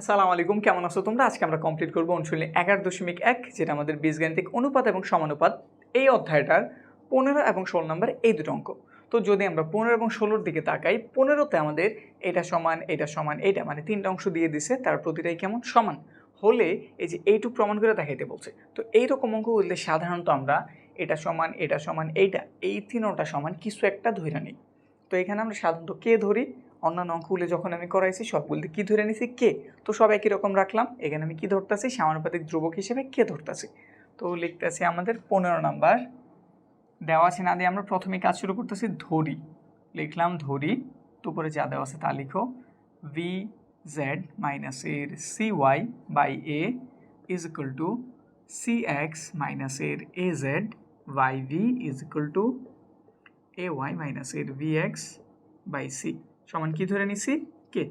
আসসালামু আলাইকুম, কেমন আছো তোমরা? আজকে আমরা কমপ্লিট করব অনুশীলনী এগারো দশমিক এক, যেটা আমাদের বীজগাণিতিক অনুপাত এবং সমানুপাত। এই অধ্যায়টার পনেরো এবং ষোলো নম্বর এই দুটো অঙ্ক। তো যদি আমরা পনেরো এবং ষোলোর দিকে তাকাই, পনেরোতে আমাদের এটা সমান এটা সমান, এটা মানে তিনটা অংশ দিয়ে দিছে, তার প্রতিটাই কেমন? সমান। হলে এই যে এইটুক প্রমাণ করে দেখাইতে বলছে। তো এইরকম অঙ্কগুলিতে সাধারণত আমরা এটা সমান এটা সমান, এইটা, এই তিনোটা সমান কিছু একটা ধরে নিই। তো এখানে আমরা সাধারণত কে ধরি? অন্যান্য অঙ্কগুলি যখন আমি করাইছি সবগুলিতে কী ধরে নিছি? কে? তো সব একই রকম রাখলাম। এখানে আমি কি ধরতেছি? সামানুপাতিক ধ্রুবক হিসেবে কে ধরতেছি? তো লিখতেছি আমাদের পনেরো নাম্বার। দেওয়া আছে না দিয়ে আমরা প্রথমে কাজ শুরু করতেছি ধরি। লিখলাম ধরি। উপরে যা দেওয়া আছে তা লিখো। ভি জেড মাইনাসের C Y by A is equal to C X মাইনাসের A Z Y V is equal to A Y মাইনাসের ভি এক্স বাই সি সমান কি ধরে নিছি? কে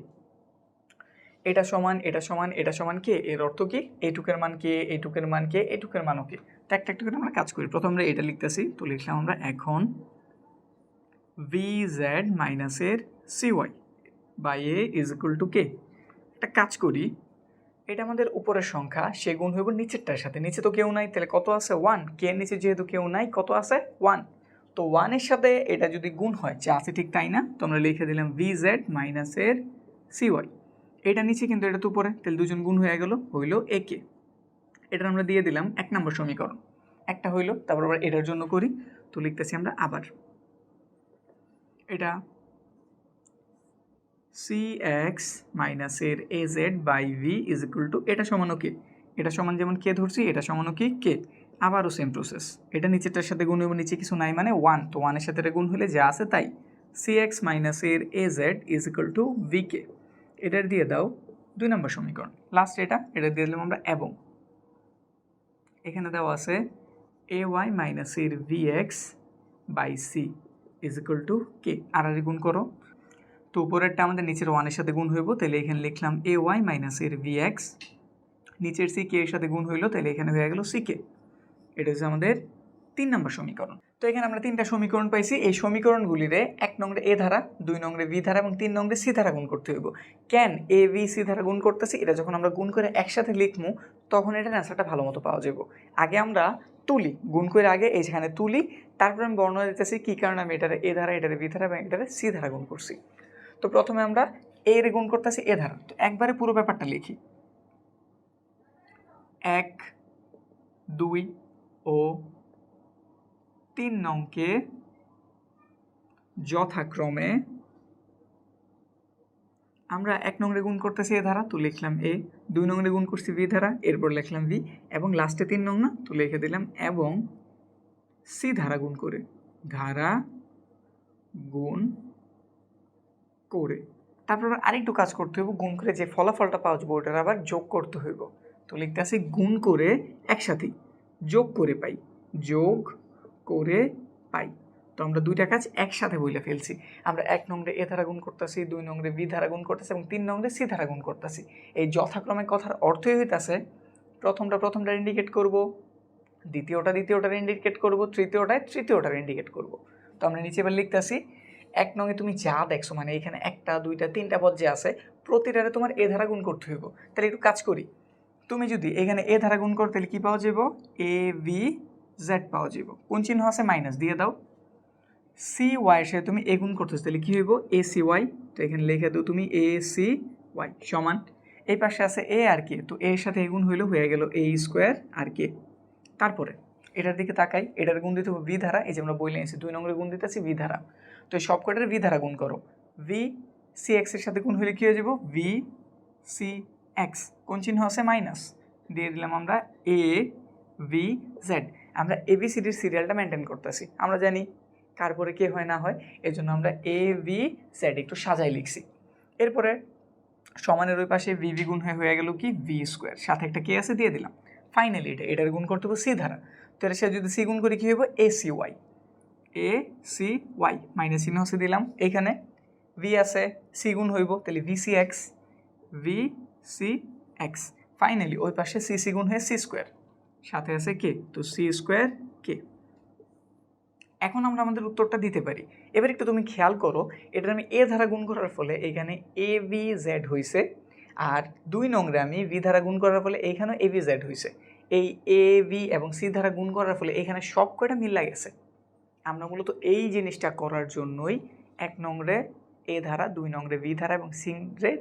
এটা সমান এটা সমান এটা সমান কে এর অর্থ কি? এইটুকের মান কে এইটুকের মান কে এইটুকের মানও কে তো একটা একটা করে আমরা কাজ করি। প্রথম আমরা এটা লিখতেছি, তো লিখলাম আমরা এখন ভি জেড মাইনাসের C Y by A is equal to K একটা কাজ করি, এটা আমাদের উপরের সংখ্যা, সে গুণ হইব নিচেরটার সাথে। নিচে তো কেউ নাই, তাহলে কত আছে? ওয়ান কে নিচে যেহেতু কেউ নাই, কত আছে? ওয়ান তো ওয়ানের সাথে এটা যদি গুণ হয়, যা আছে ঠিক তাই না? তো আমরা লিখে দিলাম ভি জেড মাইনাসের সি ওয়াই এটা নিচে কিন্তু এটা তো উপরে, তাহলে দুজন গুণ হয়ে গেল, হইল এ কে এটা আমরা দিয়ে দিলাম এক নম্বর সমীকরণ। একটা হইল, তারপর আবার এটার জন্য করি, তো লিখতেছি আমরা আবার। এটা সি এক্স মাইনাসের A Z by V is equal to এটা সমান কে এটা সমান যেমন কে ধরছি, এটা সমান কি কে আবারও সেম প্রসেস এটা নিচেরটার সাথে গুণ হবে নিচে কিছু নাই মানে ওয়ান তো ওয়ানের সাথে এটা গুণ হলে যা আছে তাই। সি এক্স মাইনাসের A Z is equal to V কে এটার দিয়ে দাও দুই নম্বর সমীকরণ। লাস্ট এটা এটা দিয়ে দিলাম আমরা এবং। এখানে দেওয়া আছে এ ওয়াই মাইনাসের V X by C is equal to K আর আর গুণ করো। তো উপরেরটা আমাদের নিচের ওয়ানের সাথে গুণ হইব, তাহলে এখানে লিখলাম এ ওয়াই মাইনাসের ভি এক্স নিচের সি কে এর সাথে গুণ হইল, তাহলে এখানে হয়ে গেল সি কে এটা হচ্ছে আমাদের তিন নম্বর সমীকরণ। তো এখানে আমরা তিনটা সমীকরণ পাইছি। এই সমীকরণগুলিরে এক নংরে এ ধারা, দুই নংরে বি ধারা এবং তিন নংরে সি ধারা গুণ করতে হইব। কেন এ, বি, সি ধারা গুণ করতেছি? এটা যখন আমরা গুণ করে একসাথে লিখব তখন এটার অ্যান্সারটা ভালো মতো পাওয়া যাব আগে আমরা তুলি, গুণ করে আগে এই যেখানে তুলি, তারপরে আমি বর্ণনা দিতেছি কী কারণে আমি এটারে এ ধারা, এটারে বি ধারা এবং এটারে সি ধারা গুণ করছি। তো প্রথমে আমরা এ রে গুণ করতেছি এ ধারা। তো একবারে পুরো ব্যাপারটা লিখি। এক, দুই ও তিন নংকে যথাক্রমে আমরা এক নংরে গুণ করতেছি এ ধারা, তো লিখলাম এ। দুই নংরে গুণ করছি বি ধারা, এরপর লিখলাম বি। এবং লাস্টে তিন নং না, তো লিখে দিলাম এবং সি ধারা গুণ করে। ধারা গুণ করে। তারপর আরেকটু কাজ করতে হইব, গুণ করে যে ফলাফলটা পাওয়া যাবে ওটার আবার যোগ করতে হইব। তো লিখতে আসি গুণ করে একসাথেই। যোগ করে পাই। যোগ করে পাই। তো আমরা দুইটা কাজ একসাথে বইলে ফেলছি। আমরা এক নংরে এ ধারা গুণ করতেছি, দুই নংরে বি ধারা গুণ করতেছি এবং তিন নংরে সি ধারা গুণ করতেছি। এই যথাক্রমে কথার অর্থই হইতাছে, প্রথমটা প্রথমটা ইন্ডিকেট করব, দ্বিতীয়টা দ্বিতীয়টার ইন্ডিকেট করব, তৃতীয়টায় তৃতীয়টার ইন্ডিকেট করব। তো আমরা নিচে এবার লিখতেছি, এক নঙে তুমি যা দেখছ মানে এখানে একটা, দুইটা, তিনটা পদ যে আছে, প্রতিটারে তোমার এ ধারা গুণ করতে হইব। তাহলে একটু কাজ করি। তুমি যদি এখানে এ ধারা গুণ করো, তাহলে কী পাওয়া যাব এ ভি জেড পাওয়া যাব কোন চিহ্ন আছে? মাইনাস, দিয়ে দাও। সি ওয়াই এর সাথে তুমি এ গুণ করতেছো, তাহলে কী হইব? এ সি ওয়াই তো এখানে লিখে দাও তুমি এ সি ওয়াই সমান। এই পাশে আছে এ আর কে, তো এর সাথে এ গুণ হইল হয়ে গেল এ স্কোয়ার আর কে। তারপরে, এটার দিকে তাকাই, এটার গুণ দিতে হবে ভি ধারা, এই যে আমরা বই নিয়েছি দুই নম্বরে গুণ দিতেছি ভি ধারা। তো সব কটার ভি ধারা গুণ করো। ভি সি এক্সের সাথে গুণ হলে কী হয়ে যাব ভি সি এক্স কোন চিহ্ন আছে মাইনাস দিয়ে দিলাম আমরা এ ভি জেড আমরা এবিসিডির সিরিয়ালটা মেনটেন করতেছি। আমরা জানি কার পরে কে হয় না হয় এই জন্য আমরা এ ভি জেড একটু সাজাই লিখছি। এরপরে সমানের ওই পাশে ভি গুণ হয়ে হয়ে গেল কি? ভি স্কোয়ার সাথে একটা কে আছে, দিয়ে দিলাম। ফাইনালি এটা, এটার গুণ করতে হবে সি ধারা। তো এটা সে যদি সি গুণ করি কী হইব? A C Y A C Y minus চিহ্ন হচ্ছে, দিলাম। এইখানে ভি আছে সি গুণ হইব, তাহলে V C X V C X. Finally ওই পাশে সি সি গুণ হয়ে সি স্কোয়ার। সাথে আছে কে? তো সি স্কোয়ার কে? এখন আমরা আমাদের উত্তরটা দিতে পারি। এবার একটু তুমি খেয়াল করো এটা আমি এ ধারা গুণ করার ফলে এখানে এ, বি জেড হয়েছে আর দুই নংরে আমি ভি ধারা গুণ করার ফলে এইখানেও এ ভি জেড হয়েছে এই এ, বি এবং সি ধারা গুণ করার ফলে এখানে সব কয়টা মিল্লা গেছে? আমরা মূলত এই জিনিসটা করার জন্যই এক নংরে এ ধারা, দুই নংরে ভি ধারা এবং সিংরে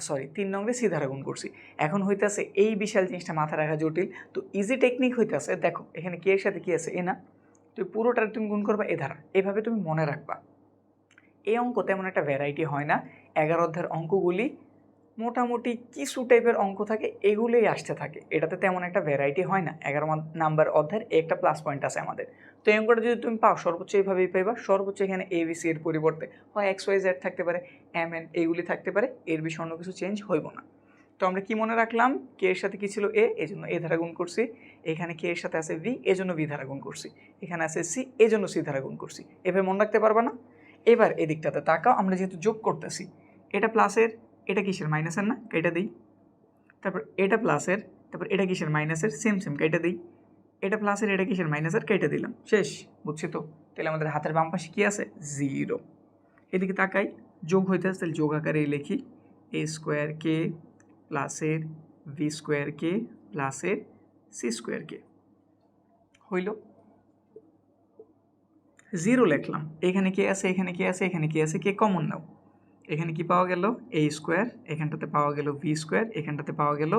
সরি তিন নংরে সি ধারা গুণ করছি। এখন হইতেছে এই বিশাল জিনিসটা মাথা রাখা জটিল। তো ইজি টেকনিক হইতেছে, দেখো, এখানে কে এর সাথে কি আছে? এ না। তুই পুরোটার তুমি গুণ করবা এ ধারা এভাবে তুমি মনে রাখবা। এই অঙ্ক তেমন একটা ভ্যারাইটি হয় না। এগারো অধ্যায়ের অঙ্কগুলি মোটামুটি কিছু টাইপের অঙ্ক থাকে, এগুলোই আসতে থাকে। এটাতে তেমন একটা ভ্যারাইটি হয় না। এগারো নাম্বার অধ্যায়ের একটা প্লাস পয়েন্ট আছে আমাদের। তো এই অঙ্কটা যদি তুমি পাও, সর্বোচ্চ এইভাবেই পাইবা। সর্বোচ্চ এখানে এ বি সি এর পরিবর্তে হয় এক্স ওয়াই জেড থাকতে পারে এম এন এইগুলি থাকতে পারে। এর বিষয়ে অন্য কিছু চেঞ্জ হইব না। তো আমরা কি মনে রাখলাম? কে এর সাথে কি ছিল এ এই জন্য এ ধারা গুণ করছি। এখানে কে এর সাথে আছে ভি এজন্য ভি ধারা গুণ করছি। এখানে আছে সি এজন্য সি ধারা গুণ করছি। এভাবে মনে রাখতে পারবা না? এবার এদিকটাতে তাকাও, আমরা যেহেতু যোগ করতেছি, এটা প্লাসের এটা কিসের মাইনাসের না? কেটে দিই। তারপর এটা প্লাসের তারপর এটা কিসের মাইনাসের সেম সেম কেটে দিই। এটা প্লাসের এটা কিসের মাইনাসের কেটে দিলাম। শেষ, বুঝছি তো? তাহলে আমাদের হাতের বাম পাশে কী আছে? জিরো এদিকে তাকাই, যোগ হইতে আসে তাহলে যোগ আকারে লিখি। এ স্কোয়ার কে প্লাসের ভি স্কোয়ার কে প্লাসের সি স্কোয়ার কে হইল। জিরো লিখলাম। এখানে কে আছে, এখানে কে আছে, এখানে কে আছে কে কমন নাও। এখানে কি পাওয়া গেল? এ স্কোয়ার এখানটাতে পাওয়া গেল ভি স্কোয়ার এখানটাতে পাওয়া গেল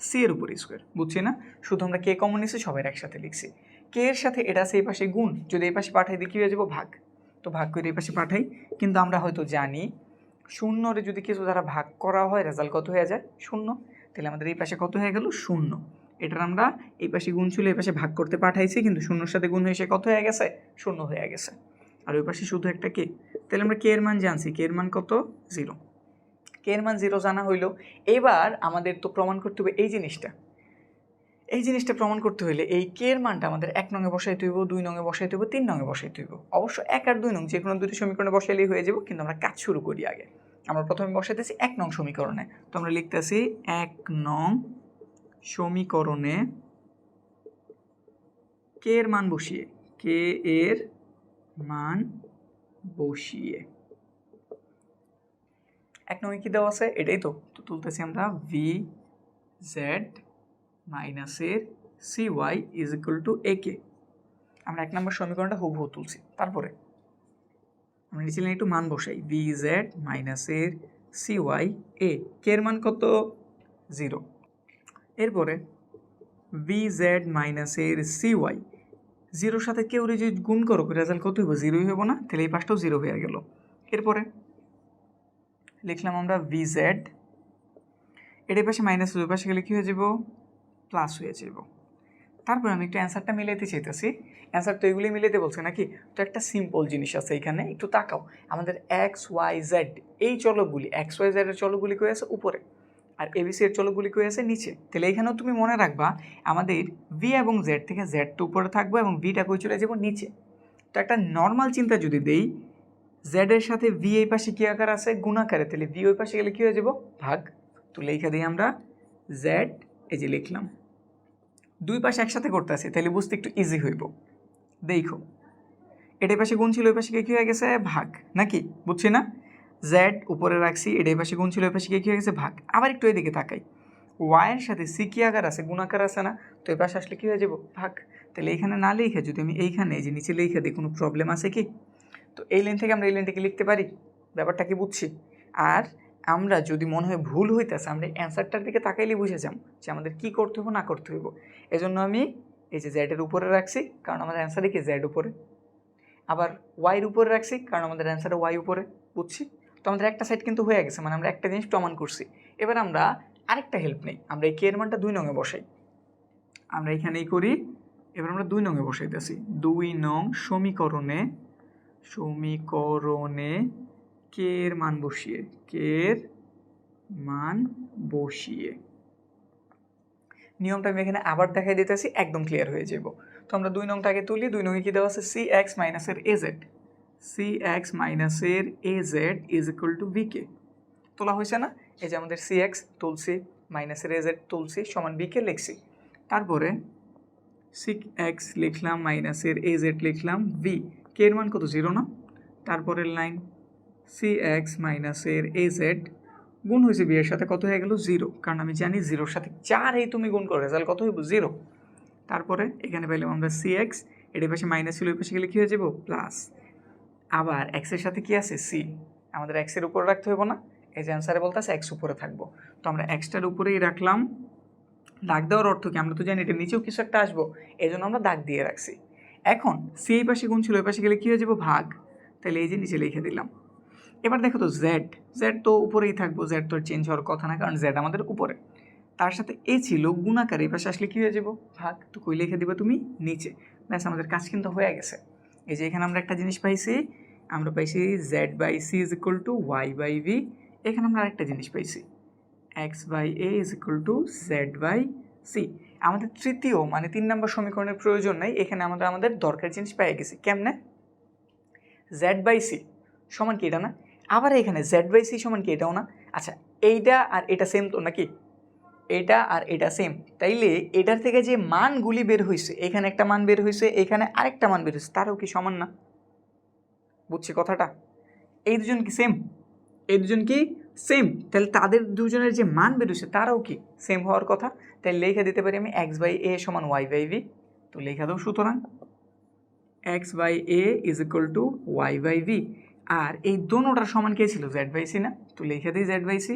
সি এর উপর স্কোয়ার বুঝছি না? শুধু আমরা কে কমন নিছি সবাই একসাথে লিখছি। কে এর সাথে এটা এই পাশে গুণ, যদি এই পাশে পাঠাই দিয়ে কী হয়ে যাব? ভাগ। তো ভাগ করে এই পাশে পাঠাই, কিন্তু আমরা হয়তো জানি শূন্যরে যদি কিছু দ্বারা ভাগ করা হয় রেজাল্ট কত হয়ে যায়? শূন্য। তাহলে আমাদের এই পাশে কত হয়ে গেল? শূন্য। এটার আমরা এই পাশে গুণ ছিল, এই পাশে ভাগ করতে পাঠাইছি, কিন্তু শূন্যর সাথে গুণ হয়ে সে কত হয়ে গেছে? শূন্য হয়ে গেছে। আর ওই পাশে শুধু একটা কে? তাহলে আমরা কে এর মান জানছি? কে এর মান কত? জিরো। কে এর মান জিরো জানা হইল। এবার আমাদের তো প্রমাণ করতে হবে এই জিনিসটা। এই জিনিসটা প্রমাণ করতে হলে এই কে এর মানটা আমাদের এক নঙে বসাইতে হইব, দুই নঙে বসাইতে হইব, তিন নঙে বসাইতে হইব। অবশ্য এক আর দুই নং, যে কোনো দুটি সমীকরণে বসাইলেই হয়ে যাব, কিন্তু আমরা কাজ শুরু করি আগে। আমরা প্রথমে বসাইতেছি এক নং সমীকরণে। তো আমরা লিখতেছি এক নং সমীকরণে কে এর মান বসিয়ে, কে এর মান বসিয়ে। এক নয় কি দেওয়া আছে? এটাই তো। তো তুলতেছি আমরা ভি জেড মাইনাসের C Y is equal to A K আমরা এক নম্বর সমীকরণটা হুবহু তুলছি। তারপরে আমরা নিচে একটু মান বসাই। ভি জেড মাইনাসের সি ওয়াই এ কে এর মান কত? জিরো। এরপরে ভি জেড মাইনাসের সি ওয়াই জিরোর সাথে কেউ যদি গুণ করো রেজাল্ট কত হইব? জিরোই হইব না? তাহলে এই পাশটাও জিরো হয়ে গেল। এরপরে লিখলাম আমরা ভি জেড এটার পাশে মাইনাস ওই পাশে গেলে কী হয়ে যাব প্লাস হয়ে যাব তারপরে আমি একটু অ্যান্সারটা মিলাইতে চাইতেছি। অ্যান্সার তো এগুলি মিলাইতে বলছে নাকি? তো একটা সিম্পল জিনিস আছে এখানে, একটু তাকাও। আমাদের এক্স ওয়াই জেড এই চলকগুলি এক্স ওয়াই জেডের চলকগুলি কয়ে আছে? উপরে। আর এবিসি এর চলকগুলি কয়ে আছে নিচে। তাহলে এখানেও তুমি মনে রাখবা, আমাদের ভি এবং জেড থেকে জেড তো উপরে থাকব এবং ভিটা কই চলে যাব নিচে। তো একটা নর্মাল চিন্তা যদি দেই জেড এর সাথে ভি এই পাশে কী আকার আছে? গুণাকারে তাহলে ভি ওই পাশে গেলে কী হয়ে যাব? ভাগ। তো লেখা দিই আমরা জেড এই যে লিখলাম, দুই পাশে একসাথে করতে আছে তাহলে বুঝতে একটু ইজি হইব। দেখো এটাই পাশে গুণ ছিল, ওই পাশে কী হয়ে গেছে? ভাগ। নাকি? বুঝছি না? জেড উপরে রাখছি এটাই পাশে গুণ ছিল ওই পাশে কী হয়ে গেছে? ভাগ। আবার একটু এদিকে তাকাই। ওয়াইয়ের সাথে সি কি আকার আছে, গুণাকার আছে না? তো এই পাশে আসলে কী হয়ে যাব? ভাগ। তাহলে এইখানে না লিখে যদি আমি এইখানে, এই যে নিচে লিখে দিই, কোনো প্রবলেম আছে কি? তো এই লাইন থেকে আমরা এই লাইনটাকে লিখতে পারি? ব্যাপারটা কি বুঝছি? আর আমরা যদি মনে হয় ভুল হইতেছে, আমরা অ্যান্সারটার দিকে তাকাইলেই বুঝে যাম যে আমাদের কী করতে হইব, না করতে হইব। এজন্য আমি এই যে জেডের উপরে রাখছি, কারণ আমাদের অ্যান্সারে কি জেড উপরে। আবার ওয়াইয়ের উপরে রাখছি, কারণ আমাদের অ্যান্সারে ওয়াই উপরে, বুঝছি? তো আমাদের একটা সাইড কিন্তু হয়ে গেছে মানে আমরা একটা জিনিস প্রমাণ করছি। এবার আমরা আরেকটা হেল্প নেই। আমরা এই কে এর মানটা দুই নঙে বসাই। আমরা এখানেই করি, এবার আমরা দুই নঙে বসাইতেছি। দুই নং সমীকরণে সমীকরণে কে এর মান বসিয়ে কে এর মান বসিয়ে। নিয়মটা আমি এখানে আবার দেখাই দিতেছি, একদম ক্লিয়ার হয়ে যাব তো আমরা দুই নংটাকে তুলি, দুই নঙে কী দেওয়া আছে? সি এক্স মাইনাসের এ জেড সি এক্স মাইনাসের A Z is equal to B K তোলা হয়েছে না? এই যে আমাদের সি এক্স তুলসি মাইনাসের এ জেড তুলসি সমান বিকে লিখছি। তারপরে সিক এক্স লিখলাম মাইনাসের এ জেড লিখলাম ভি কে এর মান কত? জিরো না? তারপরের লাইন সি এক্স মাইনাসের এ জেড গুণ হয়েছে বি এর সাথে কত হয়ে গেল? জিরো কারণ আমি জানি জিরোর সাথে চার এই তুমি গুণ করো রেজাল্ট কত হইব? জিরো তারপরে এখানে পেলাম আমরা সি এক্স এটার পাশে মাইনাস ছিল, ওই পাশে গেলে কী হয়ে যাব? প্লাস আবার এক্সের সাথে কি আছে? সি আমাদের এক্সের উপরে রাখতে হইব না। এই যে অ্যান্সারে বলতেছে এক্স উপরে থাকব। তো আমরা এক্সটার উপরেই রাখলাম। দাগ দেওয়ার অর্থ কি? আমরা তো জানি এটা নিচেও কিছু একটা আসব। এই জন্য আমরা দাগ দিয়ে রাখছি। এখন সি এই পাশে গুণ ছিল ওই পাশে গেলে কী হয়ে যাব? ভাগ। তাহলে এই যে নিচে লিখে দিলাম। এবার দেখো তো জেড জেড তো উপরেই থাকব। জেড তো চেঞ্জ হওয়ার কথা না, কারণ জেড আমাদের উপরে। তার সাথে এ ছিল, গুণাকার। এই পাশে আসলে কী হয়ে যাব? ভাগ। তো কই লিখে দিবে তুমি? নিচে। ব্যাস, আমাদের কাজ কিন্তু হয়ে গেছে। এই যে এখানে আমরা একটা জিনিস পাইছি, আমরা পাইছি Z by C is equal to Y by V এখানে আমরা আরেকটা জিনিস পাইছি X by A is equal to Z by C আমাদের তৃতীয় মানে তিন নম্বর সমীকরণের প্রয়োজন নেই, এখানে আমরা আমাদের দরকার জিনিস পেয়ে গেছি, কেমনে? জেড বাই সি সমান কি এটা না আবার এখানে জেড বাই সি সমান কি এটাও না? আচ্ছা এইটা আর এটা সেম তো নাকি? এটা আর এটা সেম তাইলে এটার থেকে যে মানগুলি বের হয়েছে এখানে একটা মান বের হয়েছে এখানে আরেকটা মান বের হয়েছে তারও কি সমান না? বুঝছি কথাটা? এই দুজন কি সেম এই দুজন কি সেম তাহলে তাদের দুজনের যে মান বেরোচ্ছে তারাও কি সেম হওয়ার কথা? তাই লেখা দিতে পারি আমি এক্স বাই এ সমান ওয়াই বাই ভি তো লেখা দেবো সুতরাং। X by A is equal to Y by V আর এই দোনোটার সমান কে ছিল? জেড বাই সি না? তো লেখা দিই জেড বাই সি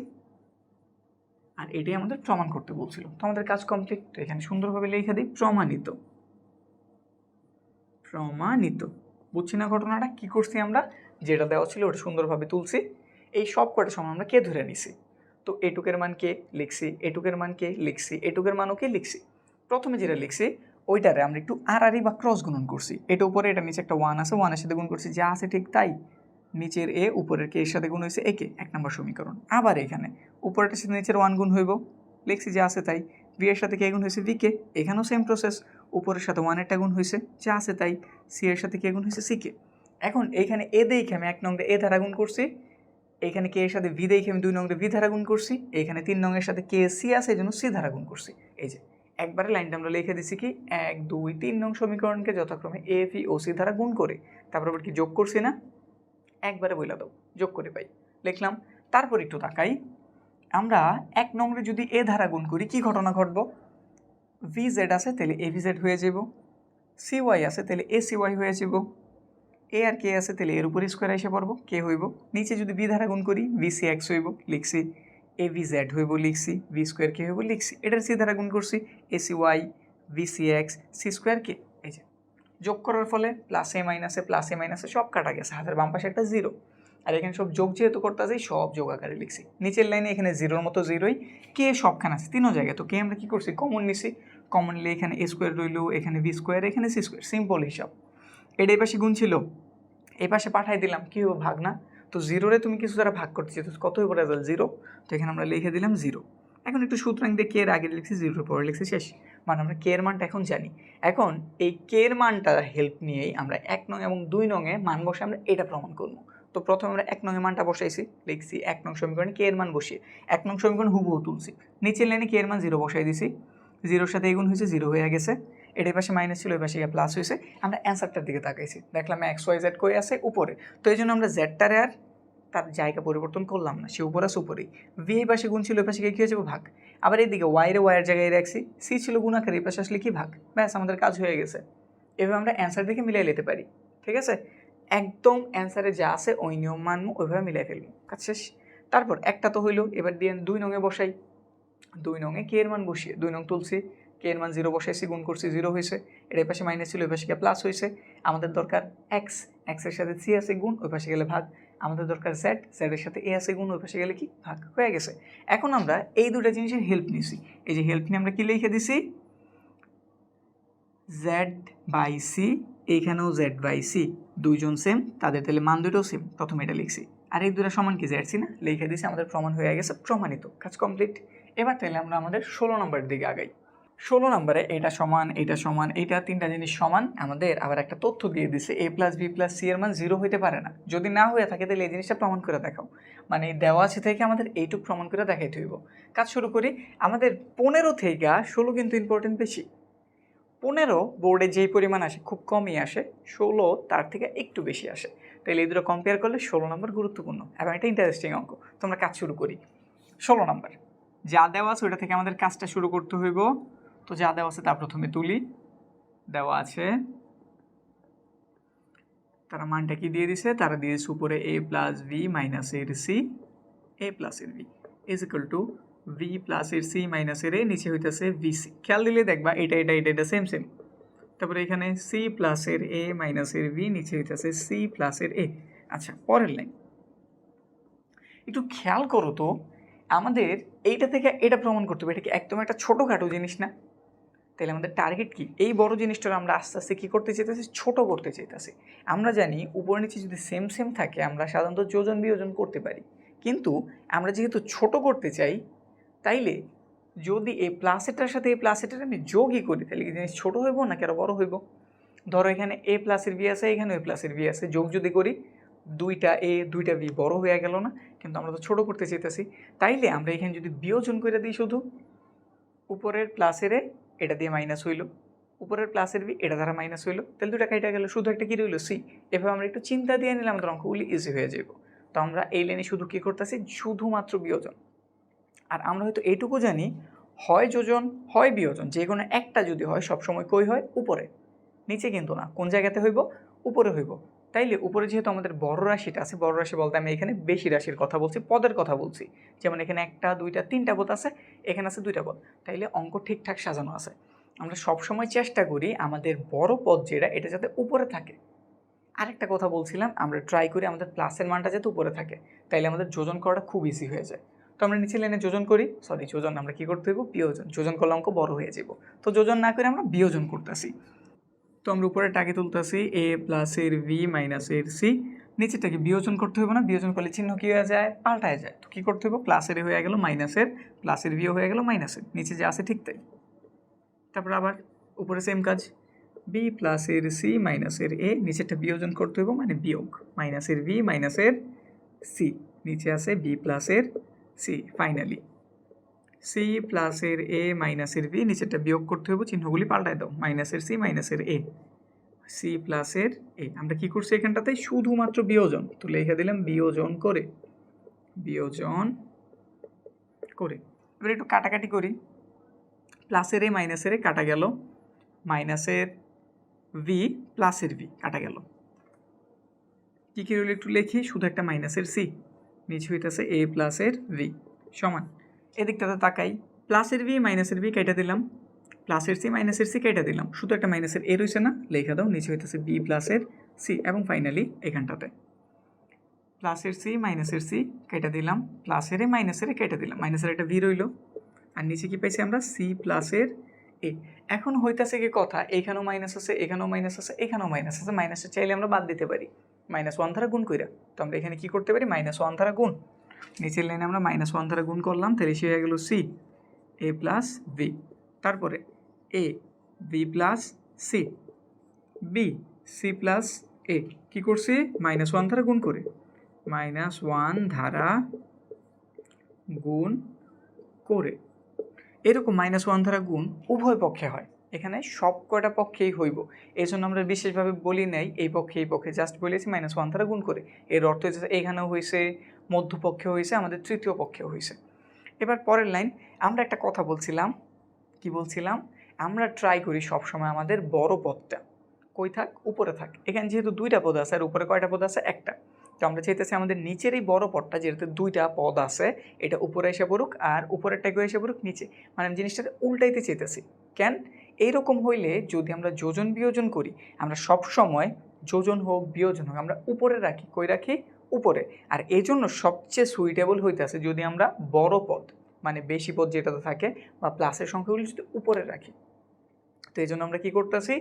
আর এটাই আমাদের প্রমাণ করতে বলছিল। তো আমাদের কাজ কমপ্লিট তো এখানে সুন্দরভাবে লিখে দিই, প্রমাণিত। প্রমাণিত। বুঝছি না ঘটনাটা? কি করছি আমরা? যেটা দেওয়া ছিল ওটা সুন্দরভাবে তুলছি। এই সব কটা সময় আমরা কে ধরে নিছি? তো এটুকের মান কে লিখছি, এটুকের মান কে লিখছি, এটুকের মানও কে লিখছি? প্রথমে যেটা লিখছি, ওইটারে আমরা একটু আড়াআড়ি বা ক্রস গুণন করছি। এটা উপরে, এটা নিচে একটা ওয়ান আছে ওয়ানের সাথে গুণ করছি। যা আছে ঠিক তাই। নিচের এ, উপরের কে এর সাথে গুণ হয়েছে একে, এক নম্বর সমীকরণ। আবার এখানে, উপরেরটার সাথে নিচের ওয়ান গুণ হইব। লিখছি যা আছে তাই। বি এর সাথে কে গুণ হয়েছে? V K. এখানেও সেম প্রসেস উপরের সাথে ওয়ানেরটা গুণ হয়েছে, যা আছে তাই। সি এর সাথে কে গুণ হয়েছে? C K. এখন এইখানে এ দেখে আমি এক নংরে এ ধারা গুণ করছি। এখানে কে এর সাথে ভি দেখে আমি দুই নংরে ভি ধারা গুণ করছি। এখানে তিন নংয়ের সাথে কে সি আছে, এই জন্য সি ধারা গুণ করছি। এই যে, একবারে লাইনটা আমরা লিখে দিছি কি, এক, দুই, তিন নং সমীকরণকে যথাক্রমে এ ভি ও, সি ধারা গুণ করে। তারপর আবার কি যোগ করছি না? একবারে বইলা দাও, যোগ করে পাই। লিখলাম, তারপর একটু তাকাই। আমরা এক নম্বরে যদি এ ধারা গুণ করি, কি ঘটনা ঘটবো? ভি জেড আছে তাহলে এ ভি জেড হয়ে যাব সি ওয়াই আছে তাহলে এ সি ওয়াই হয়ে যাব এ আর কে আছে তাহলে এর উপর স্কোয়ার এসে পড়ব কে হইব। নিচে যদি বি ধারা গুণ করি ভি সি এক্স হইব, লিখছি এ ভি জেড হইব, লিখছি ভি স্কোয়ার কে হইব, লিখছি। এটার সি ধারা গুণ করছি A C Y V C X C square কে যোগ করার ফলে প্লাস মাইনাসে প্লাস মাইনাসে সব কাটা গেছে, হাতের বাম পাশে একটা জিরো আর এখানে সব যোগ যেহেতু করতে সব যোগ আকারে লিখছি। নিচের লাইনে এখানে জিরোর মতো জিরোই কে সবখানে আছে, তিনও জায়গায়। তো কে আমরা কী করছি? কমন নিছি। কমনলি এখানে এ স্কোয়ার রইল, এখানে ভি স্কোয়ার এখানে সি স্কোয়ার সিম্পল হিসাব। এটা এই পাশে গুণ ছিল। এই পাশে পাঠাই দিলাম, কী হবে? ভাগ না। তো জিরোরে তুমি কিছু দ্বারা ভাগ করতে চাইছো কত হইব রেজাল্ট জিরো তো এখানে আমরা লিখে দিলাম জিরো এখন একটু সুতরাং দিয়ে কে এর আগে লিখছি জিরোর পরে লিখছি শেষ। মানে আমরা কে এর মানটা এখন জানি। এখন এই কে এর মানটা হেল্প নিয়েই আমরা এক নং এবং দুই নংয়ে মান বসে আমরা এটা প্রমাণ করব। তো প্রথমে আমরা এক নংয়ে মানটা বসাইছি, লিখছি এক নং সমীকরণে কে এর মান বসিয়ে। এক নং সমীকরণ হুবহু তুলছি। নিচের লাইনে কে এর মান জিরো বসাই দিছি। জিরোর সাথে এগুণ হয়েছে জিরো হয়ে গেছে। এটার পাশে মাইনাস ছিল ওই পাশে গিয়ে প্লাস হয়েছে। আমরা অ্যান্সারটার দিকে তাকাইছি। দেখলাম এক্স ওয়াই জেড কই আছে? উপরে। তো এই জন্য আমরা জেডটারে আর তার জায়গা পরিবর্তন করলাম না। সে উপরে আছে, উপরেই। ভি এই পাশে গুণ ছিল ওই পাশে গিয়ে কী হয়ে যাবে? ভাগ। আবার এইদিকে ওয়াইরে ওয়াইয়ের জায়গায় রাখছি। সি ছিল গুণাকার এই পাশে আসলে কি ভাগ? ব্যাস, আমাদের কাজ হয়ে গেছে। এভাবে আমরা অ্যান্সার দিকে মিলাই নিতে পারি। ঠিক আছে? একদম অ্যান্সারে যা আছে ওই নিয়ম মানবো ওইভাবে মিলাই ফেলব। কাজ শেষ। তারপর একটা তো হইল, এবার দিয়ে দুই নঙে বসাই। দুই নঙে কে এর মান বসিয়ে, দুই নং তুলছি। কে এর মান জিরো বসাইছি, গুণ করছি জিরো হয়েছে। এর এই পাশে মাইনাস ছিল ওই পাশে গিয়ে প্লাস হয়েছে। আমাদের দরকার এক্স এক্সের সাথে সি আছে, গুণ ওই পাশে গেলে ভাগ। আমাদের দরকার জেড জেডের সাথে এ আছে, গুণ ওই গেলে কি? ভাগ হয়ে গেছে। এখন আমরা এই দুটা জিনিসের হেল্প নিছি। এই যে হেল্প নিয়ে আমরা কি লিখে দিছি? জেড বাই সি এইখানেও জেড বাই সি দুইজন সেম তাদের তাহলে মান দুটোও সেম প্রথমে এটা লিখছি। আর এই দুটা সমান কি জেড সি না? লিখে দিছি, আমাদের প্রমাণ হয়ে গেছে, প্রমাণিত, কাজ কমপ্লিট এবার তাহলে আমরা আমাদের ষোলো নম্বরের দিকে আগাই। ষোলো নম্বরে এটা সমান এটা সমান এটা তিনটা জিনিস সমান, আমাদের আবার একটা তথ্য দিয়ে দিছে, A plus B plus C এর মান জিরো হইতে পারে না। যদি না হয়ে থাকে তাহলে এই জিনিসটা প্রমাণ করে দেখাও। মানে দেওয়া আছে থেকে আমাদের এইটুক প্রমাণ করে দেখাইতে হইব। কাজ শুরু করি, আমাদের পনেরো থেকে ষোলো কিন্তু ইম্পর্টেন্ট বেশি। পনেরো বোর্ডে যেই পরিমাণ আসে খুব কমই আসে, ষোলো তার থেকে একটু বেশি আসে। তাহলে এই দুটো কম্পেয়ার করলে ষোলো নম্বর গুরুত্বপূর্ণ। এবং এটা ইন্টারেস্টিং অঙ্ক। তোমরা কাজ শুরু করি। ষোলো নম্বর। যা দেওয়া আছে ওইটা থেকে আমাদের কাজটা শুরু করতে হইব। তো যা দেওয়া আছে তা প্রথমে তুলি। দেওয়া আছে। তারা মানটা কি দিয়ে দিছে? তারা দিয়েছে উপরে এ প্লাস ভি মাইনাস এর সি এ প্লাস এর V is equal to V plus এর সি মাইনাস এর এ নিচে হইতেছে ভি সি খেয়াল দিলে দেখবা এটা এটা এটা এটা সেম সেম তারপরে এখানে সি প্লাসের এ মাইনাসের ভি নিচে হইতেছে সি প্লাসের এ আচ্ছা পরের লাইন একটু খেয়াল করো তো, আমাদের এইটা থেকে এটা প্রমাণ করতে হবে। এটা কি একদম একটা ছোটোখাটো জিনিস না? তাহলে আমাদের টার্গেট কি? এই বড় জিনিসটা আমরা আস্তে আস্তে কী করতে চাইতেছি? ছোট করতে চাইতেছি। আমরা জানি উপর নিচে যদি সেম সেম থাকে, আমরা সাধারণত যোজন বিয়োজন করতে পারি। কিন্তু আমরা যেহেতু ছোট করতে চাই, তাইলে যদি এই প্লাসেটার সাথে এই প্লাসেটার আমি যোগই করি, তাহলে কি জিনিস ছোটো হইব নাকি আরও বড় হইব? ধরো এখানে এ প্লাসের বি আছে এখানে এ প্লাসের বি আছে। যোগ যদি করি, দুইটা এ দুইটা বি বড় হয়ে গেল না? কিন্তু আমরা তো ছোটো করতে চাইতেছি। তাইলে আমরা এখানে যদি বিয়োজন করে দিই শুধু, উপরের প্লাসের এটা দিয়ে মাইনাস হইল। উপরের প্লাসের বি এটা দ্বারা মাইনাস হইল। তাহলে দুটা কাইটা গেল। শুধু একটা কী রইল? সি এভাবে আমরা একটু চিন্তা দিয়ে নিলে আমাদের অঙ্কগুলি ইজি হয়ে যাব তো আমরা এই লাইনে শুধু কী করতেছি? শুধুমাত্র বিয়োজন। আর আমরা হয়তো এইটুকু জানি, হয় যোজন, হয় বিয়োজন। যে কোনো একটা যদি হয়, সবসময় কই হয়? উপরে। নিচে কিন্তু না। কোন জায়গাতে হইব? উপরে হইব। তাইলে উপরে যেহেতু আমাদের বড় রাশিটা আছে, বড় রাশি বলতে আমি এখানে বেশি রাশির কথা বলছি, পদের কথা বলছি। যেমন এখানে একটা, দুইটা, তিনটা পদ আছে, এখানে আছে দুইটা পদ। তাইলে অঙ্ক ঠিকঠাক সাজানো আছে। আমরা সবসময় চেষ্টা করি আমাদের বড় পদ যেটা, এটা যাতে উপরে থাকে। আরেকটা কথা বলছিলাম, আমরা ট্রাই করি আমাদের প্লাসের মানটা যাতে উপরে থাকে। তাইলে আমাদের যোজন করাটা খুব ইজি হয়ে যায়। তো আমরা নিচে লাইনে যোজন করি। সরি যোজন, আমরা কী করতে হইব? বিয়োজন। যোজন করলে অঙ্ক বড় হয়ে যাব তো যোজন না করে আমরা বিয়োজন করতেছি। তো আমরা উপরে টাকে তুলতেছি এ প্লাসের ভি মাইনাসের সি নিচেটাকে বিয়োজন করতে হবে না, বিয়োজন করলে চিহ্ন কী হয়ে যায়? পাল্টায় যায়। তো কী করতে হবে প্লাসের হয়ে গেল মাইনাসের প্লাসের ভিও হয়ে গেল মাইনাসের নিচে যা আছে ঠিক তাই। তারপর আবার উপরে সেম কাজ। বি প্লাসের সি মাইনাসের এ নিচেরটা বিয়োজন করতে হবে মানে বিয়োগ। মাইনাসের ভি মাইনাসের সি নিচে আছে বি প্লাসের সি ফাইনালি সি প্লাসের এ মাইনাসের ভি নিচেরটা বিয়োগ করতে হবে, চিহ্নগুলি পাল্টায় দাও। মাইনাসের সি মাইনাসের এ সি প্লাসের এ আমরা কি করছি এখানটাতে? শুধুমাত্র বিয়োজন। তো লিখে দিলাম, বিয়োজন করে। বিয়োজন করে। এবার একটু কাটাকাটি করি। প্লাসের এ মাইনাসের এ কাটা গেল। মাইনাসের ভি প্লাসের ভি কাটা গেল। কী কী রইল একটু লিখি? শুধু একটা মাইনাসের সি নিচে হইতেছে এ প্লাসের ভি সমান। এদিকটাতে তাকাই। প্লাসের ভি মাইনাসের ভি কেটে দিলাম। প্লাসের সি মাইনাসের সি কেটে দিলাম। শুধু একটা মাইনাসের এ রয়েছে না, লেখা দাও, নিচে হইতেছে বি প্লাসের সি এবং ফাইনালি এখানটাতে। প্লাসের সি মাইনাসের সি কেটে দিলাম। প্লাসের এ মাইনাসের এ কেটে দিলাম। মাইনাসের একটা ভি রইল। আর নিচে কি পাইছি আমরা? সি প্লাসের এ এখন হইতাছে কি কথা? এখানেও মাইনাস আছে, এখানেও মাইনাস আছে, এখানেও মাইনাস আছে। মাইনাসের চাইলে আমরা বাদ দিতে পারি। মাইনাস ওয়ান ধারা গুণ কইরা। তো আমরা এখানে কি করতে পারি? মাইনাস ওয়ান ধারা গুণ। নিচের লাইনে আমরা মাইনাস ওয়ান ধারা গুণ করলাম, তাহলে সে হয়ে গেল সি এ প্লাস বি তারপরে A B plus C B C plus A কী করছি? মাইনাস ওয়ান ধারা গুণ করে। মাইনাস ওয়ান ধারা গুণ করে। এরকম মাইনাস ওয়ান ধারা গুণ উভয় পক্ষে হয়। এখানে সব কয়টা পক্ষেই হইব। এই জন্য আমরা বিশেষভাবে বলি নাই, এই পক্ষে এই পক্ষে। জাস্ট বলেছি মাইনাস ওয়ান ধারা গুণ করে। এর অর্থ হচ্ছে এখানেও হয়েছে মধ্যপক্ষে হয়েছে, আমাদের তৃতীয় পক্ষেও হয়েছে। এবার পরের লাইন, আমরা একটা কথা বলছিলাম। কি বলছিলাম? আমরা ট্রাই করি সবসময় আমাদের বড় পদটা। কই থাক? উপরে থাক। এখানে যেহেতু দুইটা পদ আছে, আর উপরে কয়টা পদ আছে? একটা। তো আমরা চাইতেছি আমাদের নিচের এই বড় পদটা, যেহেতু দুইটা পদ আছে, এটা উপরে এসে পড়ুক, আর উপরেরটাকে এসে পড়ুক, নিচে। মানে আমি জিনিসটাকে উল্টাইতে চাইতেছি। কেন? এইরকম হইলে যদি আমরা যোজন বিয়োজন করি, আমরা সব সময় যোজন হোক, বিয়োজন হোক, আমরা উপরে রাখি, কই রাখি? উপরে। আর এই জন্য সবচেয়ে সুইটেবল হইতেছে যদি আমরা বড় পদ মানে বেশি পদ যেটাতে থাকে, বা প্লাসের সংখ্যাগুলি যদি উপরে রাখি। তো এই জন্য আমরা কী করতেছি?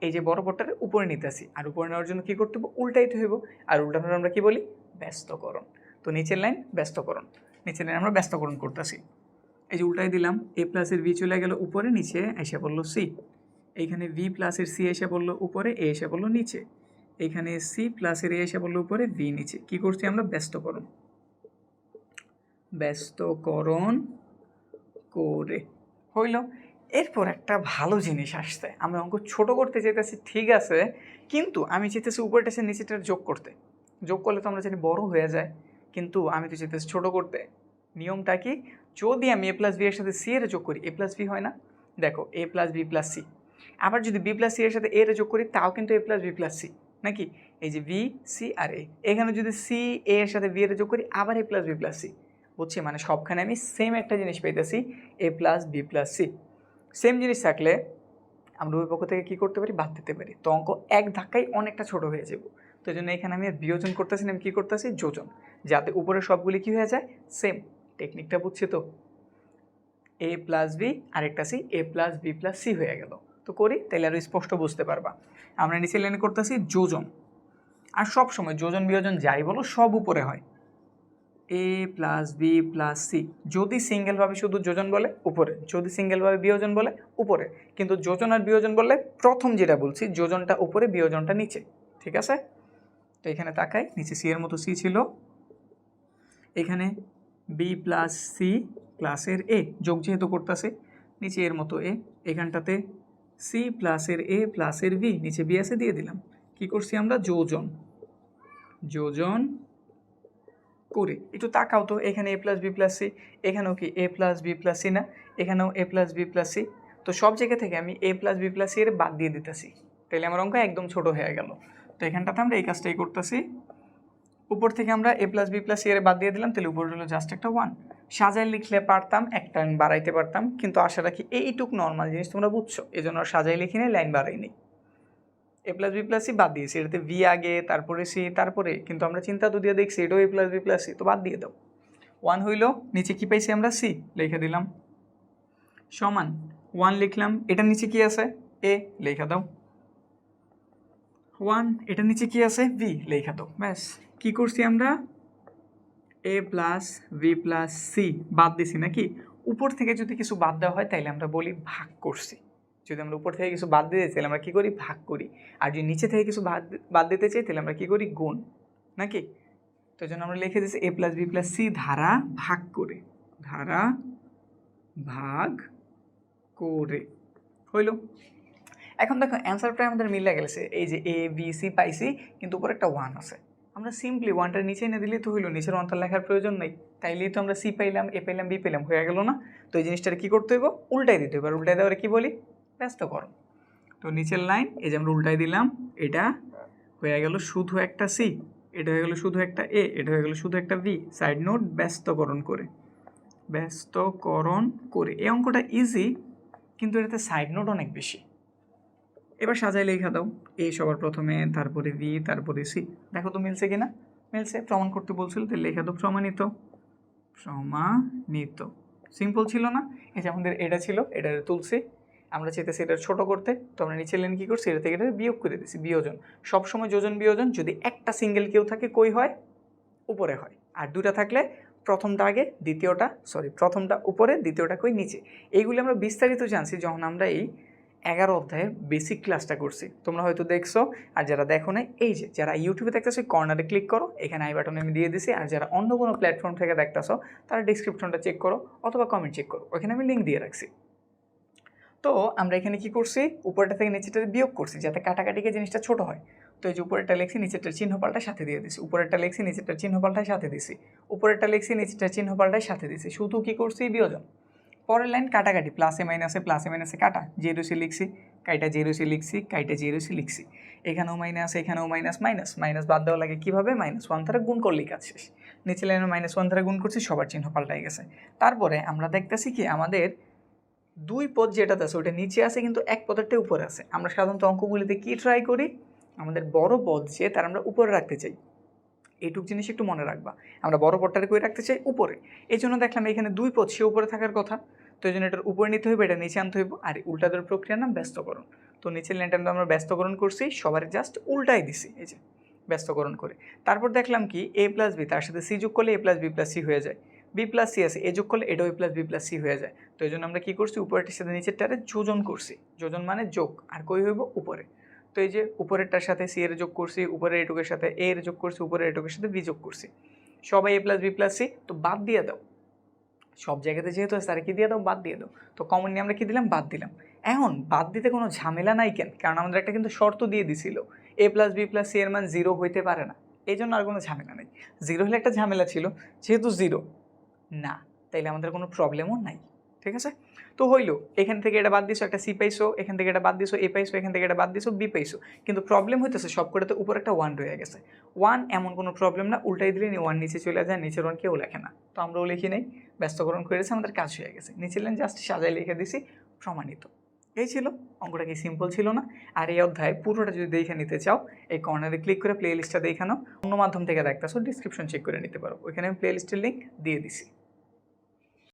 এই যে বড় পদটাকে উপরে নিতেছি। আর উপরে নেওয়ার জন্য কী করতে হবে উল্টাইতে হইব। আর উল্টানোর আমরা কী বলি? ব্যস্তকরণ। তো নিচের লাইন ব্যস্তকরণ। নিচের লাইন আমরা ব্যস্তকরণ করতেছি। এই যে উল্টাই দিলাম এ প্লাসের ভি চলে গেল উপরে, নিচে এসে পড়ল সি এইখানে ভি প্লাসের সি এসে পড়ল উপরে এ এসে পড়ল নিচে। এখানে সি প্লাসের এ এসে পড়ল উপরে ভি নিচে। কি করছি আমরা? ব্যস্তকরণ। ব্যস্তকরণ করে। হইল। এরপর একটা ভালো জিনিস আসছে। আমরা অঙ্ক ছোট করতে চাইতেছি, ঠিক আছে, কিন্তু আমি চাইতেছি উপরটা সে নিচেটা যোগ করতে। যোগ করলে তো আমরা জানি বড় হয়ে যায়। কিন্তু আমি তো চাইতেছি ছোট করতে। নিয়মটা কি? যদি আমি এ প্লাস বি এর সাথে সি এর যোগ করি এ প্লাস বি হয় না? দেখো A plus B plus C আবার যদি বি প্লাস সি এর সাথে এ যোগ করি, তাও কিন্তু A plus B plus C নাকি? এই যে বি সি আর এ এখানে যদি সি এ এর সাথে বি এর যোগ করি, আবার A plus B plus C বুঝছি? মানে সবখানে আমি সেম একটা জিনিস পেতেছি A plus B plus C same জিনিস থাকলে আমরা ওই পক্ষ থেকে কী করতে পারি? বাদ দিতে পারি। তো অঙ্ক এক ধাক্কায় অনেকটা ছোট হয়ে যাব। তো এই জন্য এখানে আমি আর বিয়োজন করতেছি না, আমি কী করতেছি? যোজন। যাতে উপরে সবগুলি কী হয়ে যায়? সেম টেকনিকটা বুঝছি তো? এ প্লাস বি আরেকটা C A plus B plus C হয়ে গেল। তো করি তাহলে আরও স্পষ্ট বুঝতে পারবা। আমরা নিচে লাইনে করতেছি যোজন। আর সব সময় যোজন বিয়োজন যাই বলো, সব উপরে হয়। A plus B plus C যদি সিঙ্গেলভাবে শুধু যোজন বলে, উপরে। যদি সিঙ্গেলভাবে বিয়োজন বলে, উপরে। কিন্তু যোজন আর বিয়োজন বললে, প্রথম যেটা বলছি, যোজনটা উপরে, বিয়োজনটা নিচে। ঠিক আছে? তো এখানে তাকাই, নিচে সি এর মতো সি ছিল। এখানে বি প্লাস সি প্লাসের এ যোগ যেহেতু করতেছে, নিচে এর মতো এ এখানটাতে সি প্লাসের এ প্লাসের বি নিচে বি আছে দিয়ে দিলাম। কি করছি আমরা? যোজন। যোজন করে। একটু তাকাও তো, এখানে A plus B plus C এখানেও কি A plus B plus C না? এখানেও A plus B plus C তো সব জায়গা থেকে আমি A plus B plus C এর বাদ দিয়ে দিতেছি। তাহলে আমার অঙ্ক একদম ছোট হয়ে গেল। তো এখানটাতে আমরা এই কাজটাই করতেছি। উপর থেকে আমরা A plus B plus C এর বাদ দিয়ে দিলাম তাহলে উপর হলো জাস্ট একটা ওয়ান সাজায় লিখলে পারতাম, একটা লাইন বাড়াইতে পারতাম, কিন্তু আশা রাখি এইটুক নর্মাল জিনিস তোমরা বুঝছ। এই জন্য সাজাই লিখি নেই line বাড়াইনি। A plus B plus C বাদ দিয়েছি, এটাতে ভি আগে, তারপরে সি তারপরে, কিন্তু আমরা চিন্তা তো দিয়ে দেখছি, এটাও A plus B plus C তো বাদ দিয়ে দাও। ওয়ান হইল, নিচে কি পাইছি আমরা? সি লিখে দিলাম। সমান ওয়ান লিখলাম এটার নিচে কি আছে? এ লেখা দাও। ওয়ান এটার নিচে কি আছে? ভি লেখা দাও। ব্যাস, কি করছি আমরা? A plus B plus C বাদ দিছি নাকি? উপর থেকে যদি কিছু বাদ দেওয়া হয়, তাইলে আমরা বলি ভাগ করছি। যদি আমরা উপর থেকে কিছু বাদ দিতে চাই তাহলে আমরা কী করি? ভাগ করি। আর যদি নিচে থেকে কিছু বাদ বাদ দিতে চাই তাহলে আমরা কী করি? গুণ। নাকি? তো জন্য আমরা লিখে দিচ্ছি A plus B plus C ধারা ভাগ করে। ধারা ভাগ করে। হইল? এখন দেখো অ্যান্সার প্রায় আমাদের মিলে গেছে। এই যে এ বি সি পাইছি, কিন্তু উপরে একটা ওয়ান আছে। আমরা সিম্পলি ওয়ানটার নিচে এনে দিলেই তো হইল, নিচের অন্তর লেখার প্রয়োজন নেই। তাইলেই তো আমরা সি পাইলাম এ পাইলাম বি পাইলাম, হয়ে গেল না। তো এই জিনিসটার কী করতে হইব? উল্টাই দিতে হবে আর উল্টাই দেওয়ার কী বলি? ব্যস্ত করো। তো নিচের লাইন এই যে আমরা উল্টাই দিলাম, এটা হয়ে গেল শুধু একটা সি এটা হয়ে গেল শুধু একটা এ এটা হয়ে গেল শুধু একটা ভি সাইড নোট ব্যস্তকরণ করে। ব্যস্তকরণ করে। এই অঙ্কটা ইজি কিন্তু এটাতে সাইড নোট অনেক বেশি। এবার সাজাই লেখা দাও। এ সবার প্রথমে, তারপরে ভি তারপরে সি দেখো তো মিলছে কিনা? মিলছে। প্রমাণ করতে বলছিল তো লেখা দাও, প্রমাণিত। প্রমাণিত। সিম্পল ছিল না? এই যে আমাদের এটা ছিল, এটা তুলছি। আমরা চেতেছি এটা ছোট করতে। তো আমরা নিচে লেন কী করছি? এটা থেকে এটা বিয়োগ করে দিছি, বিয়োজন। সবসময় যোজন, বিয়োজন। যদি একটা সিঙ্গেল কেউ থাকে, কই হয়? উপরে হয়। আর দুটা থাকলে প্রথমটা আগে, দ্বিতীয়টা সরি প্রথমটা উপরে, দ্বিতীয়টা কই নিচে। এইগুলি আমরা বিস্তারিত জানছি যখন আমরা এই এগারো অধ্যায়ের বেসিক ক্লাসটা করছি। তোমরা হয়তো দেখছ, আর যারা দেখো না এই যে, যারা ইউটিউবে দেখতেছো কর্নারে ক্লিক করো, এখানে আই বাটনে আমি দিয়ে দিছি, আর যারা অন্য কোনো প্ল্যাটফর্ম থেকে দেখতেছো, তারা ডিসক্রিপশনটা চেক করো, অথবা কমেন্ট চেক করো ওখানে আমি লিঙ্ক দিয়ে রাখছি। তো আমরা এখানে কি করছি উপরটা থেকে নিচেটা বিয়োগ করছি, যাতে কাটাকাটিকে জিনিসটা ছোট হয়। তো এই যে, উপরেরটা লেখছি, নিচেরটার চিহ্ন পাল্টা সাথে দিয়ে দিছি, উপরেরটা লেখছি, নিচেরটার চিহ্ন পাল্টায় সাথে দিছি, উপরেরটা লেখছি, নিচেরটার চিহ্ন পাল্টায় সাথে দিছি, শুধু কি করছি, বিয়োজন। পরের লাইন কাটাকাটি, প্লাসে মাইনাসে প্লাসে মাইনাসে কাটা, জিরো সি লিখছি, কাইটা জিরো সি লিখছি, কাইটা জিরো সি লিখছি। এখানেও মাইনাস এখানেও মাইনাস মাইনাস মাইনাস বাদ দেওয়া লাগে কীভাবে? মাইনাস ওয়ান ধারা গুণ করলেই কাজ শেষ। নিচে লাইনে মাইনাস ওয়ান ধারা গুণ করছি, সবার চিহ্ন পাল্টাই গেছে। তারপরে আমরা দেখতেছি কি, আমাদের দুই পদ যেটাতে আছে, ওটা নিচে আছে, কিন্তু এক পদেরটা উপরে আছে। আমরা সাধারণত অঙ্কগুলিতে কী ট্রাই করি? আমাদের বড় পদ যে, তার আমরা উপরে রাখতে চাই। এইটুক জিনিস একটু মনে রাখবা। আমরা বড় পদটারে করে রাখতে চাই? উপরে। এই জন্য দেখলাম এখানে দুই পদ সে উপরে থাকার কথা। তো জন্য এটার উপরে নিতে হইবে, এটা নিচে আনতে হইব। আর উল্টাদের প্রক্রিয়ার নাম ব্যস্তকরণ। তো নিচের লাইনটা আমরা ব্যস্তকরণ করছি, সবার জাস্ট উল্টাই দিছি, এই যে, ব্যস্তকরণ করে। তারপর দেখলাম কি এ প্লাস বি তার সাথে সি যোগ করলে A plus B plus C হয়ে যায়। বি প্লাস সি আছে এ যোগ করলে এটাও A plus B plus C হয়ে যায়। তো এই জন্য আমরা কী করছি, উপরেরটার সাথে নিচেরটারে যোজন করছি। যোজন মানে যোগ, আর কই হইব, উপরে। তো এই যে, উপরেরটার সাথে সি এর যোগ করছি, উপরের এটুকের সাথে এ এর যোগ করছি, উপরের এটুকের সাথে বি যোগ করছি। সবাই A plus B plus C তো বাদ দিয়ে দাও। সব জায়গাতে যেহেতু আছে তারা কি দিয়ে দাও? বাদ দিয়ে দাও। তো কমন নিয়ে আমরা কী দিলাম? বাদ দিলাম। এখন বাদ দিতে কোনো ঝামেলা নাই কেন? কারণ আমাদের একটা কিন্তু শর্ত দিয়ে দিছিল। A plus B plus C এর মান জিরো হইতে পারে না। এই জন্য আর কোনো ঝামেলা নেই। জিরো হলে একটা ঝামেলা ছিল, যেহেতু জিরো না, তাইলে আমাদের কোনো প্রবলেমও নাই। ঠিক আছে? তো হইল, এখান থেকে এটা বাদ দিছো, একটা সি পাইছো, এখান থেকে এটা বাদ দিছো এ পাইছো, এখান থেকে এটা বাদ দিছো বি পাইছো। কিন্তু প্রবলেম হইতেছে সব কটাতে উপর একটা ওয়ান রয়ে গেছে। ওয়ান এমন কোনো প্রবলেম না, উল্টাই দিলে ওয়ান নিচে চলে যায়, নিচের ওয়ান কেউ লেখে না। তো আমরাও লিখি নেই। ব্যস্তকরণ করেছে, আমাদের কাজ হয়ে গেছে। নিচে জাস্ট সাজাই লিখে দিছি, প্রমাণিত। এই ছিল। অঙ্কটা কি সিম্পল ছিল না। আর এই অধ্যায় পুরোটা যদি দেখে নিতে চাও, এই কর্নারে ক্লিক করে প্লে লিস্টটা দেখানো অন্য মাধ্যম থেকে দেখতেছো ডিসক্রিপশন চেক করে নিতে পারো। ওইখানে আমি প্লে লিস্টের লিঙ্ক দিয়ে দিছি।